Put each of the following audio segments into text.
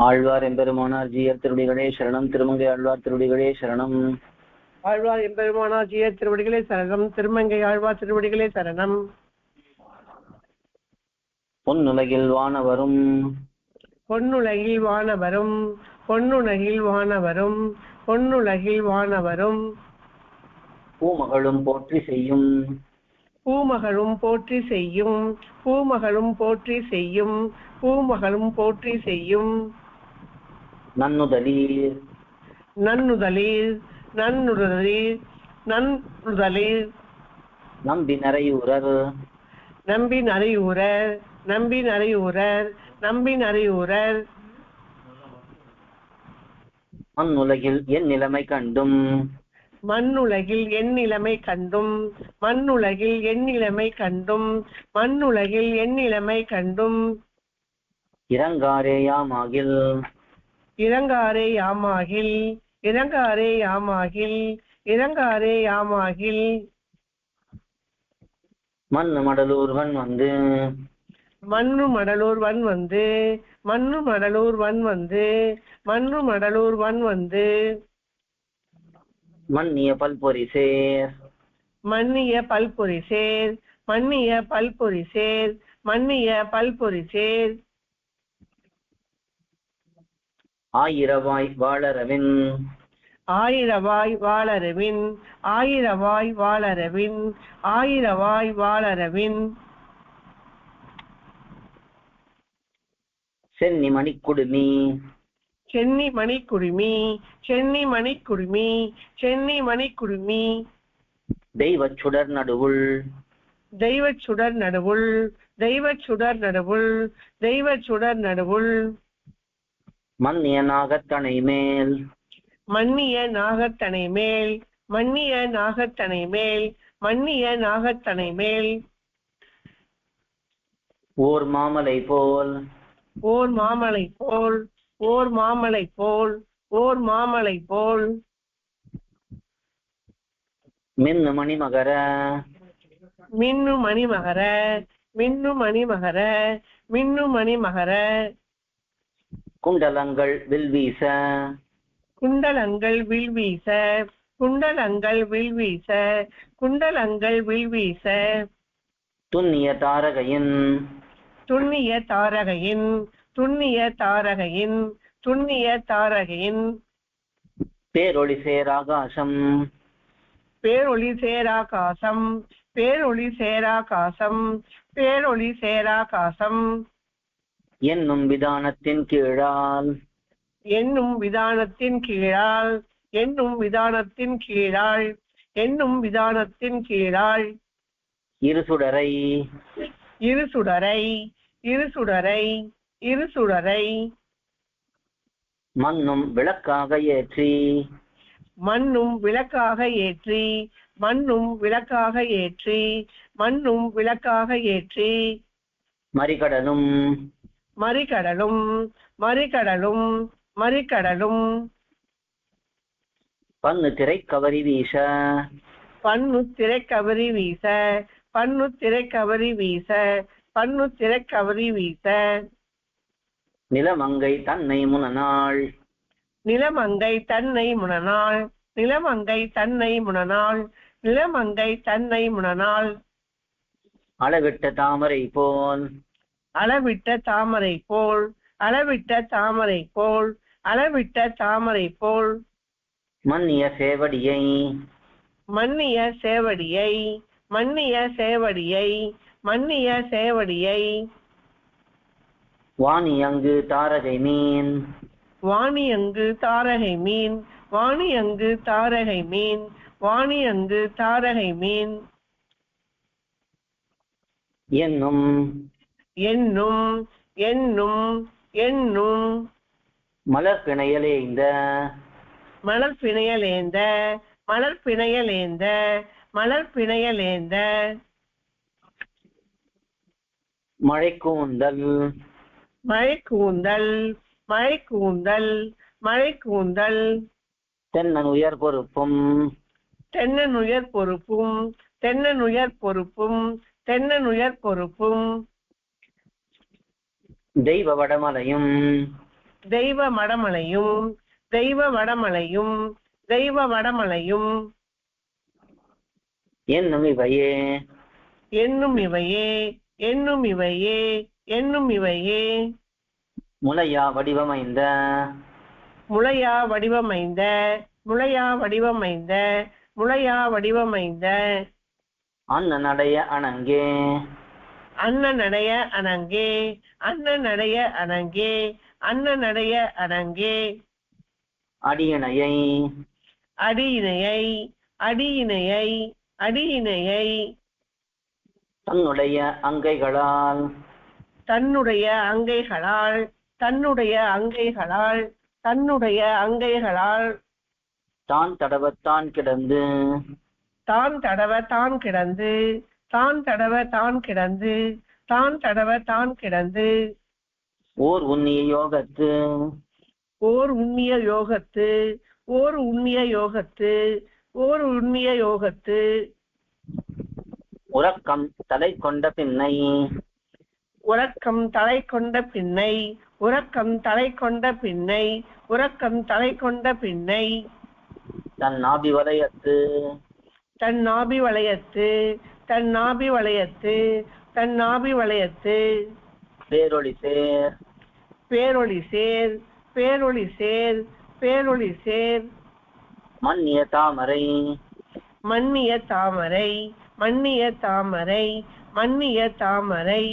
ஆழ்வார் எம்பெருமானார் ஜீயர் திருடிகளே சரணம். திருமங்கை ஆழ்வார் திருடிகளே சரணம். ஆழ்வார் எம்பெருமானார் ஜிய திருவடிகளே சரணம். திருமங்கை ஆழ்வார் திருவடிகளே சரணம். பொன்னுலகில் வானவரும். பொன்னுலகில் வானவரும். பொன்னுலகில் வானவரும். பொன்னுலகில் வானவரும். பூமகளும் போற்றி செய்யும். பூமகளும் போற்றி செய்யும். பூமகளும் போற்றி செய்யும். பூமகளும் போற்றி செய்யும். நன்னுதலீர் நன்னுதலில் நன்னுதலில் நன்னுதலில் நம்பி நிறையூரர் நம்பி நரையூரர் நம்பி நரையூரர் நம்பி நரையூரர் மண்ணுலகில் என் நிலைமை கண்டும். மண்ணுலகில் என் நிலைமை கண்டும். மண்ணுலகில் என் நிலைமை கண்டும். மண்ணுலகில் என் நிலைமை கண்டும். இறங்காரேயாமாகில் இறங்காரே யாமாகில் இறங்காரே யாமாகில் இறங்காரே யாமாகில். மண்ணு மடலூர்வன் வந்து. மண்ணு மடலூர் வன் வந்து மண்ணு மடலூர் வன் வந்து மண்ணு மடலூர் வன் வந்து. மன்னிய பல்பொரி சேர் மன்னிய பல்பொரி சேர் மன்னிய பல்பொரி சேர் மன்னிய பல்பொரி சேர் ஆயிரவாய் வாழறவின். ஆயிரவாய் வாழறவின் ஆயிரவாய் வாழறவின் ஆயிரவாய் வாழறவின். சென்னி மணிக்குடுமி. சென்னி மணிக்குடுமி சென்னி மணிக்குடுமி சென்னி மணிக்குடுமி. தெய்வச் சுடர் நடுவுள். தெய்வச் சுடர் நடுவுள் தெய்வச் சுடர் நடுவுள் தெய்வச் சுடர் நடுவுள். மன்னிய நாகத்தனை மேல் மன்னிய நாகத்தனை மேல் மன்னிய நாகத்தனை மேல் மன்னிய நாகத்தனை மேல் ஓர் மாமலை போல் ஓர் மாமலை போல் ஓர் மாமலை போல் ஓர் மாமலை போல் மின்னு மணிமகர. மின்னு மணிமகர மின்னு மணிமகர மின்னு மணிமகர. குண்டலங்கள் வில்வீச குண்டலங்கள் வில்வீச குண்டலங்கள் வில்வீச குண்டலங்கள் வில்வீச துன்னிய தாரகையின். துண்ணிய தாரகையின். துண்ணிய தாரகையின். துண்ணிய தாரகையின். பேரொளி சேராகாசம். பேரொளி சேராகாசம். பேரொளி சேராகாசம். பேரொளி சேராகாசம். என்னும் விதானத்தின் கீழால். என்னும் விதானத்தின் கீழால் என்னும் விதானத்தின் கீழாள் என்னும் விதானத்தின் கீழாள் இரு சுடரை. இரு சுடரை இரு சுடரை இரு சுடரை. மண்ணும் விளக்காக ஏற்றி. மண்ணும் விளக்காக ஏற்றி மண்ணும் விளக்காக ஏற்றி மண்ணும் விளக்காக ஏற்றி. மறிகடலும். மறிகடலும் மறிகடலும் மறிகடலும். பன்னு திரை கவரி வீச. பன்னு திரைக்கவரி வீச. பன்னு திரைக்கவரி வீச. பன்னு திரைக்கவரி வீச. நிலமங்கை தன்னை முனநாள். நிலமங்கை தன்னை முனநாள். நிலமங்கை தன்னை முனநாள். நிலமங்கை தன்னை முனநாள். அளவிட்ட தாமரை போல். அளவிட்ட தாமரை போல் அளவிட்ட தாமரை போல் அளவிட்ட தாமரை போல். மன்னிய சேவடியை. மன்னிய சேவடியை மன்னிய சேவடியை மன்னிய சேவடியை. வாணியங்கு தாரகை மீன். வாணியங்கு தாரகை மீன் வாணியங்கு தாரகை மீன் வாணியங்கு தாரகை மீன். என்னும் என்னும் என்னும் என்னும். மலர் பிணையலேந்த மலர் பிணையலேந்த மலர் பிணையலேந்த மலர் பிணையலேந்த மழை கூந்தல் மழை கூந்தல் மழை கூந்தல் மழை கூந்தல் தென்னன் உயர் பொறுப்பும் பொறுப்பும் தென்னனுயர் பொறுப்பும் தென்னனுயர் பொறுப்பும். தெய்வ வடமலையும். தெய்வ மடமலையும் தெய்வ வடமலையும் தெய்வ வடமலையும். என்னும் இவையே. என்னும் இவையே என்னும் இவையே என்னும் இவையே. முளையா வடிவமைந்த. முளையா வடிவமைந்த முளையா வடிவமைந்த முளையா வடிவமைந்த. அண்ணனடைய அணங்கே. அண்ணனடைய அணங்கே அண்ணனடைய அணங்கே அண்ணனடைய அணங்கே. அடியணையை. அடியினையை அடியினையை அடியினையை தன்னுடைய அங்கைகளால். தன்னுடைய அங்கைகளால் தன்னுடைய அங்கைகளால் தன்னுடைய அங்கைகளால். தான் தடவத்தான் கிடந்து. தான் தடவ தான் கிடந்து. தான் தடவ தான் கிடந்து தான் தடவ தான் கிடந்து. ஓர் உன்னிய யோகத்து. ஓர் உண்ணிய யோகத்து ஓர் உண்ணிய யோகத்து ஓர் உண்ணிய யோகத்து. உறக்கம் தலை கொண்ட பின்னை. உறக்கம் தலை கொண்ட பின்னை உறக்கம் தலை கொண்ட பின்னை உறக்கம் தலை கொண்ட பின்னை. தன் நாபி வலயத்து தன் நாபி வளையத்து தன் நாபி வளையத்து தன் நாபி வளையத்து. பேரொளி சேர். பேரொளி சேர் பேரொளி சேர் பேரொளி சேர். மன்னிய தாமரை. மன்னிய தாமரை மன்னிய தாமரை மன்னிய தாமரை.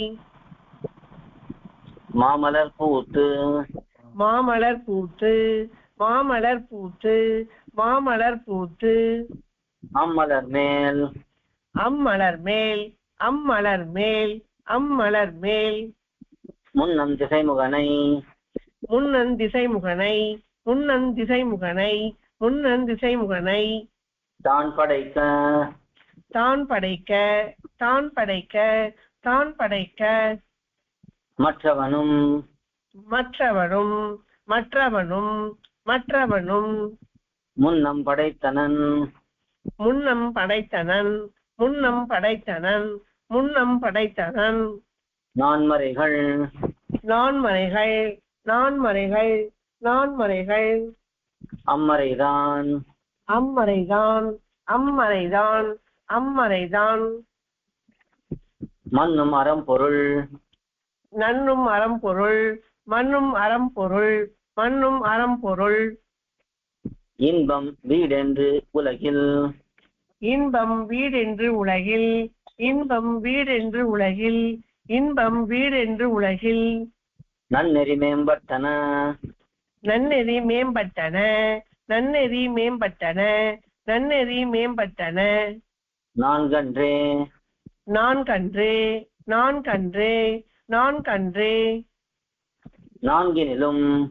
மாமலர் பூத்து. மாமலர் பூத்து மாமலர் பூத்து மாமலர் பூத்து. அம்மலர் மேல். அம்மலர் மேல் அம்மலர் மேல் அம்மலர் மேல். முன்னம் திசைமுகனை. முன்னன் திசைமுகனை முன்னன் திசைமுகனை முன்னன் திசைமுகனை. தான் படைக்க. தான் படைக்க தான் படைக்க தான் படைக்க. மற்றவனும். மற்றவனும் மற்றவனும் மற்றவனும். முன்னம் படைத்தனன். முன்னம் படைத்தனன். முன்னம் படைத்தனன் முன்னம் படைத்தனன். நான்மறைகள். நான்மறைகள் நான்மறைகள் நான்மறைகள். அம்மறைதான். அம்மறைதான் அம்மறைதான் அம்மறைதான். மண்ணும் அறம்பொருள் நன்னும் அறம்பொருள் மண்ணும் அறம்பொருள் மண்ணும் அறம்பொருள் இன்பம் வீடென்று உலகில். இன்பம் வீடென்று உலகில் இன்பம் வீடென்று உலகில் இன்பம் வீடென்று உலகில். நன்னெறி மேம்பட்டன. நன்னெறி மேம்பட்டன. நன்னெறி மேம்பட்டன. நன்னெறி மேம்பட்டன. நான்கன்றே. நான் கன்றே நான் கன்றே நான் கன்றே நான்கினிலும்.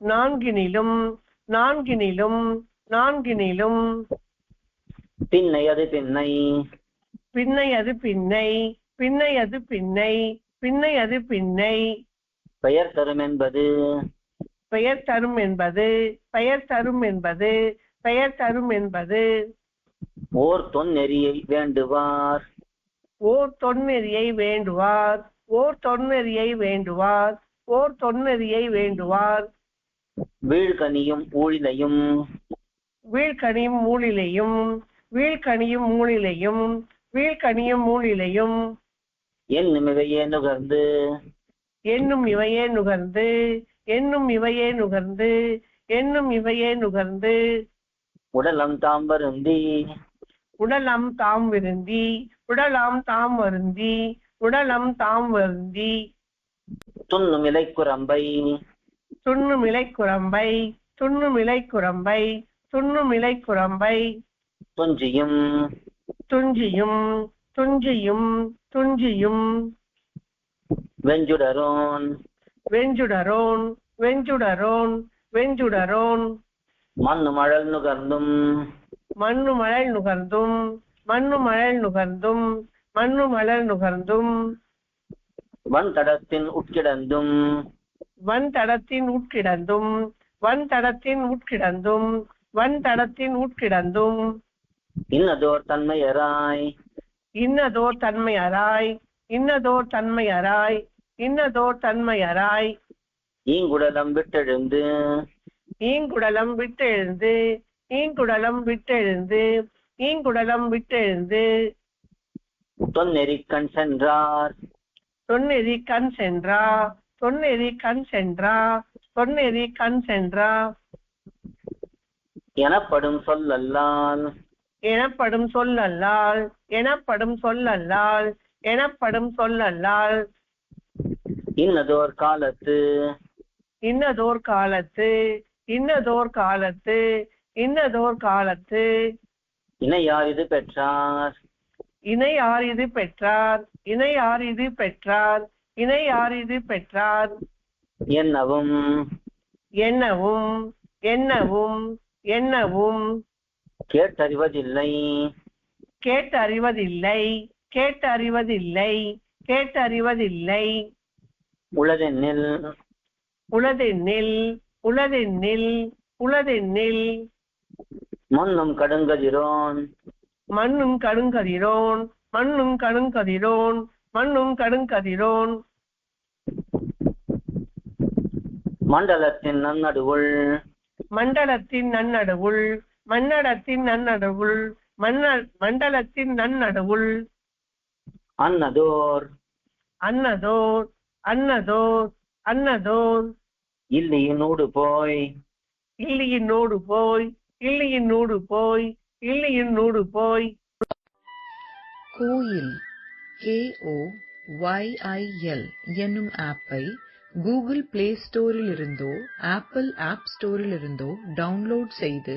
நான்கினிலும். நான்கினிலும். நான்கினிலும். பின்னை அது பின்னை. பின்னை அது பின்னை பின்னை அது பின்னை பின்னை அது பின்னை. பெயர் தரும் என்பது. பெயர் தரும் என்பது பெயர் தரும் என்பது பெயர் தரும் என்பது. ஓர் தொன்னெறியை வேண்டுவார். ஓர் தொன்னெறியை வேண்டுவார் ஓர் தொன்னெறியை வேண்டுவார் ஓர் தொன்னெறியை வேண்டுவார். வீழ்கனியும் ஊழிலையும். வீழ்கனியும் மூலிலையும் வீழ்கனியும் மூலிலையும் வீழ்கனியும் மூலிலையும் என்னும் இவையே நுகர்ந்து. என்னும் இவையே நுகர்ந்து என்னும் இவையே நுகர்ந்து என்னும் இவையே நுகர்ந்து. உடலம் தாம் வருந்தி. உடலம் தாம் விருந்தி உடலாம் தாம் வருந்தி உடலம் தாம் வருந்தி. துண்ணும் இலைக்குரம்பை. துண்ணும் இலைக்குரம்பை துண்ணும் இலைக்குரம்பை துண்ணும் இலைக்குரம்பை. துஞ்சியும். துஞ்சியும் துஞ்சியும் துஞ்சியும். வெஞ்சுடரோன். வெஞ்சுடரோன் வெஞ்சுடரோன் வெஞ்சுடரோன். மண்ணு மழல் நுகர்ந்தும். மண்ணு மழல் நுகர்ந்தும் மண்ணு மழல் நுகர்ந்தும் மண்ணு மலர் நுகர்ந்தும். வன் தடத்தின் உட்கிடந்தும். வன் தடத்தின் உட்கிடந்தும் வன் தடத்தின் உட்கிடந்தும் வன் தடத்தின் உட்கிடந்தும். இன்னதோர் தன்மையராய் இன்னதோர் தன்மையராய் இன்னதோர் தன்மையராய் இன்னதோர் தன்மையராய் ஈங்குடலம் விட்டெழுந்து. ஈங்குடலம் விட்டெழுந்து ஈங்குடலம் விட்டெழுந்து ஈங்குடலம் விட்டெழுந்து. தொன்னெறி கண் சென்றார். தொன்னெறி கண் சென்றா தொன்னெறி கண் சென்றா தொன்னெறி கண் சென்றா. எனப்படும் சொல்லல்லால். எனப்படும் சொல்லல்லால் எனப்படும் சொல்லல்லால் எனப்படும் சொல்லல்லால். இன்னதோர் காலத்து. இன்னதோர் காலத்து இன்னதோர் காலத்து இன்னதோர் காலத்து. இணையார் இது பெற்றார்? இணையார் இது பெற்றார்? இணையார் இது பெற்றார்? இணையார் இது பெற்றார்? என்னவும். என்னவும் என்னவும் என்னவும். கேட்டறிவதில்லை. கேட்டறிவதில்லை. கேட்டறிவதில்லை. கேட்டறிவதில்லை. உளதென்னில். உளதென்னில். உளதென்னில். உளதென்னில். மண்ணும் கடுங்கதிரோன். மண்ணும் கடுங்கதிரோன். மண்ணும் கடுங்கதிரோன். மண்ணும் கடுங்கதிரோன். மண்டலத்தின் நன்னடுவுள். மண்டலத்தின் நன்னடவுள். மன்னடத்தின் நன்னடவுள் மன்ன மண்டலத்தின் நன்னடவுள். அன்னதோர். அன்னதோர் அன்னதோர் அன்னதோர். இல்லியினூடு போய். இல்லியின் நூடு போய் இல்லியின் நூடு போய் இல்லியின் நூடு போய். கோயில் கேஓ ஒய்ஐஎல் என்னும் ஆப்பை கூகுள் பிளே ஸ்டோரிலிருந்தோ ஆப்பிள் ஆப் ஸ்டோரிலிருந்தோ டவுன்லோட் செய்து